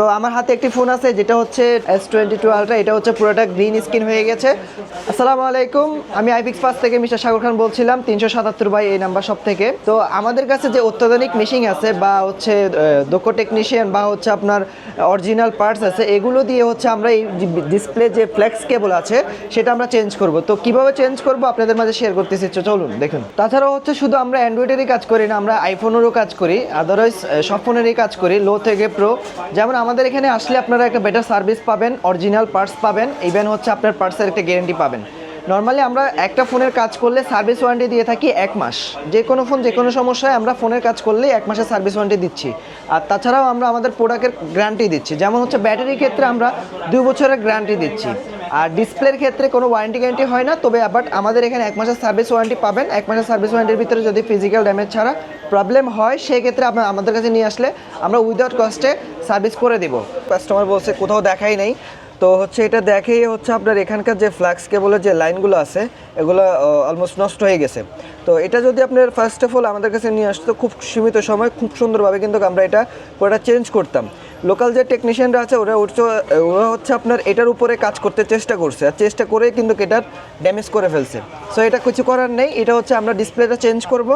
তো আমার হাতে একটি ফোন আছে, যেটা হচ্ছে এস টোয়েন্টি টু আলট্রা এটা হচ্ছে পুরোটা গ্রিন স্ক্রিন হয়ে গেছে। আসসালামু আলাইকুম, আমি আইপিক্স পাস থেকে মিস্টার সাগর খান বলছিলাম, তিনশো সাতাত্তর বাই এই নাম্বার সব থেকে তো আমাদের কাছে যে অত্যাধুনিক মেশিন আছে, বা হচ্ছে দক্ষ টেকনিশিয়ান বা হচ্ছে আপনার অরিজিনাল পার্টস আছে, এগুলো দিয়ে হচ্ছে আমরা এই ডিসপ্লে যে ফ্লেক্স কেবল আছে, সেটা আমরা চেঞ্জ করব। তো কীভাবে চেঞ্জ করব আপনাদের মাঝে শেয়ার করতেছি চলুন, দেখুন। তাছাড়াও হচ্ছে শুধু আমরা অ্যান্ড্রয়েডেরই কাজ করি না, আমরা আইফোনেরও কাজ করি আদারওয়াইজ সব ফোনেরই কাজ করি লো থেকে প্রো যেমন আমাদের এখানে আসলে আপনারা একটা বেটার সার্ভিস পাবেন অরিজিনাল পার্টস পাবেন ইভেন হচ্ছে আপনার পার্টসের একটা গ্যারেন্টি পাবেন। নর্মালি আমরা একটা ফোনের কাজ করলে সার্ভিস ওয়ারেন্টি দিয়ে থাকি এক মাস। যে কোনো ফোন যে কোনো সমস্যায় আমরা ফোনের কাজ করলে এক মাসের সার্ভিস ওয়ারেন্টি দিচ্ছি। আর তাছাড়াও আমরা আমাদের প্রোডাক্টের গ্যারান্টি দিচ্ছি। যেমন হচ্ছে ব্যাটারির ক্ষেত্রে আমরা দু বছরের গ্যারান্টি দিচ্ছি। আর ডিসপ্লের ক্ষেত্রে কোনো ওয়ারেন্টি গ্যারেন্টি হয় না, তবে বাট আমাদের এখানে এক মাসের সার্ভিস ওয়ারেন্টি পাবেন। এক মাসের সার্ভিস ওয়ারেন্টির ভিতরে যদি ফিজিক্যাল ড্যামেজ ছাড়া প্রবলেম হয়, সেক্ষেত্রে আপনার, আমাদের কাছে নিয়ে আসলে আমরা উইদাউট কস্টে সার্ভিস করে দেবো। কাস্টমার বলছে, কোথাও দেখাই নেই। তো হচ্ছে এটা দেখেই হচ্ছে আপনার এখানকার যে ফ্ল্যাক্স কেবলের যে লাইনগুলো আছে, এগুলো অলমোস্ট নষ্ট হয়ে গেছে। তো এটা যদি আপনার ফার্স্ট অফ অল আমাদের কাছে নিয়ে আসতো খুব সীমিত সময়, খুব সুন্দরভাবে কিন্তু আমরা এটা পুরোটা চেঞ্জ করতাম। লোকাল যে টেকনিশিয়ানরা আছে, ওরা উঠছে ওরা হচ্ছে আপনার এটার উপরে কাজ করতে চেষ্টা করছে। আর চেষ্টা করে কিন্তু এটার ড্যামেজ করে ফেলছে। সো এটা কিছু করার নেই, এটা হচ্ছে আমরা ডিসপ্লেটা চেঞ্জ করব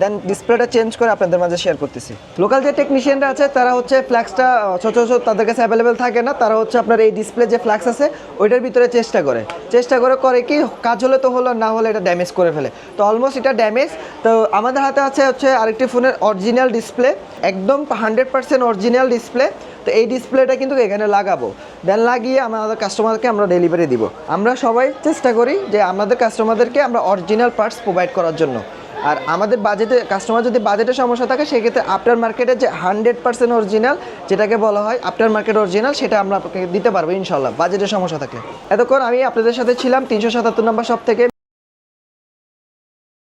দেন ডিসপ্লেটা চেঞ্জ করে আপনাদের মাঝে শেয়ার করতেছি। লোকাল যে টেকনিশিয়ানরা আছে, তারা হচ্ছে ফ্ল্যাক্সটা ছোটো ছোটো তাদের কাছে অ্যাভেলেবেল থাকে না, তারা হচ্ছে আপনার এই ডিসপ্লে যে ফ্ল্যাক্স আছে, ওইটার ভিতরে চেষ্টা করে। চেষ্টা করে করে কি কাজ হলে তো হলো, না হলে এটা ড্যামেজ করে ফেলে। তো অলমোস্ট এটা ড্যামেজ তো আমাদের হাতে আছে হচ্ছে আরেকটি ফোনের অরিজিনাল ডিসপ্লে একদম হান্ড্রেড পার্সেন্ট অরিজিনাল ডিসপ্লে তো এই ডিসপ্লেটা কিন্তু এখানে লাগাবো। দেন লাগিয়ে আমাদের কাস্টমারকে আমরা ডেলিভারি দিব। আমরা সবাই চেষ্টা করি যে আমাদের কাস্টমারদেরকে আমরা অরিজিনাল পার্টস প্রোভাইড করার জন্য। আর আমাদের বাজেটে কাস্টমার যদি বাজেটের সমস্যা থাকে, সেক্ষেত্রে আফটার মার্কেটে যে হান্ড্রেড পার্সেন্ট অরিজিনাল যেটাকে বলা হয় আফটার মার্কেট অরিজিনাল সেটা আমরা আপনাকে দিতে পারব ইনশাল্লাহ বাজেটের সমস্যা থাকলে। এতক্ষণ আমি আপনাদের সাথে ছিলাম, তিনশো সাতাত্তর নম্বর সব থেকে।